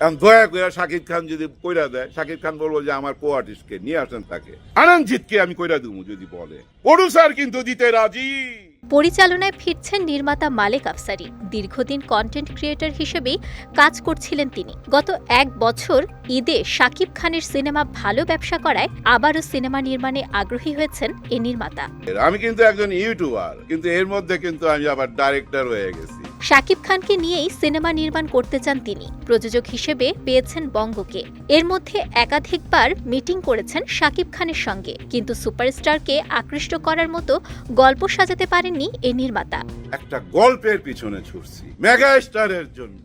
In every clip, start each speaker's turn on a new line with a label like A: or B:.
A: এখন দয়া করে শাকিব খান যদি কইরা দেয় শাকিব খান বলব যে আমার কো আর্টিস্টকে নিয়ে আসেন তাকে। আনন্দজিৎকে আমি কইরা দেবো যদি বলে। প্রডিউসার কিন্তু দিতে রাজি।
B: পরিচালনায় ফিরছেন নির্মাতা মালেক আফসারি। দীর্ঘদিন কন্টেন্ট ক্রিয়েটর হিসেবেই কাজ করছিলেন তিনি। গত এক বছর ঈদে শাকিব খানের সিনেমা ভালো ব্যবসা করায় আবারও সিনেমা নির্মাণে আগ্রহী হয়েছেন এ নির্মাতা।
A: আমি কিন্তু একজন ইউটিউবার কিন্তু এর মধ্যে কিন্তু আমি আবার ডাইরেক্টর হয়ে গেছি।
B: শাকিব খানকে নিয়েই সিনেমা নির্মাণ করতে চান তিনি। প্রযোজক হিসেবে পেয়েছেন বঙ্গকে। এর মধ্যে একাধিকবার মিটিং করেছেন শাকিব খানের সঙ্গে। কিন্তু সুপারস্টারকে আকৃষ্ট করার মতো গল্প সাজাতে পারেননি এ নির্মাতা।
A: একটা গল্পের পিছনে ছুটছি মেগা স্টারের জন্য।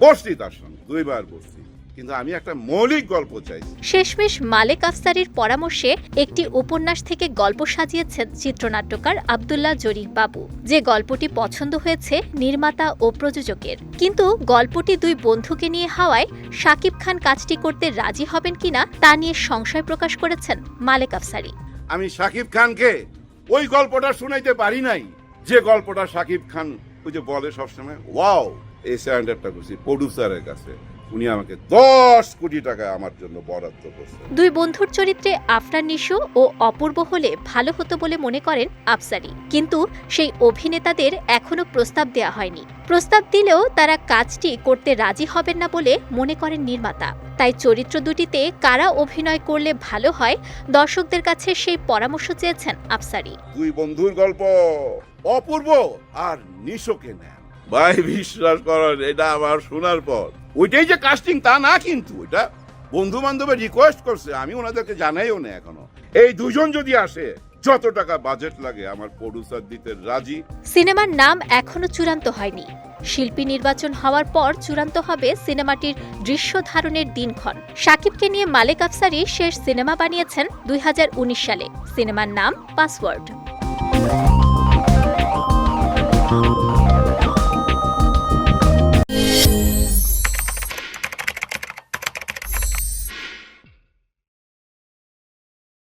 A: বসছি তার সঙ্গে দুইবার বসছি কিন্তু আমি একটা মৌলিক গল্প চাইছি।
B: শেষমেশ মালেক আফসারির পরামর্শে একটি উপন্যাস থেকে গল্প সাজিয়েছেন চিত্রনাট্যকার আবদুল্লাহ জরিফ বাবু। যে গল্পটি পছন্দ হয়েছে নির্মাতা ও প্রযোজকের। কিন্তু গল্পটি দুই বন্ধুকে নিয়ে হওয়ায় শাকিব খান কাজটি করতে রাজি হবেন কিনা তা নিয়ে সংশয় প্রকাশ করেছেন মালেক আফসারি।
A: আমি শাকিব খানকে ওই গল্পটা শুনাইতে পারি নাই। যে গল্পটা শাকিব খান ওই যে বলে সবসময় ওয়াও এই স্ট্যান্ডার্ডটা করছি প্রডিউসারের কাছে। উনি আমাকে দশ কোটি টাকা আমার জন্য বরাদ্দ করছে
B: দুই বন্ধুর চরিত্রে আফরান নিশু ও অপূর্ব হলে ভালো হতো বলে মনে করেন আফসারি। কিন্তু সেই অভিনেতাদের এখনও প্রস্তাব দেওয়া হয়নি। প্রস্তাব দিলেও তারা কাজটি করতে রাজি হবেন না বলে মনে করেন নির্মাতা। তাই চরিত্র দুটিতে কারা অভিনয় করলে ভালো হয় দর্শকদের কাছে সেই পরামর্শ চেয়েছেন আফসারি।
A: দুই বন্ধুর গল্প অপূর্ব আর নিশোকে নেন। ভাই বিশ্বাস করেন এটা আমার শোনার পর ওইটাই যে কাস্টিং তা না কিন্তু, ওইটা বন্ধু বান্ধবের রিকোয়েস্ট করছে, আমি ওনাদেরকে জানাইও না এখনও। এই দুজন যদি আসে, যত টাকা বাজেট লাগে, আমার প্রডিউসার দিতে রাজি।
B: সিনেমার নাম এখনও চূড়ান্ত হয়নি। শিল্পী নির্বাচন হওয়ার পর চূড়ান্ত হবে সিনেমাটির দৃশ্য ধারণের দিনক্ষণ। সাকিবকে নিয়ে মালেক আফসারি শেষ সিনেমা বানিয়েছেন দুই হাজার উনিশ সালে। সিনেমার নাম পাসওয়ার্ড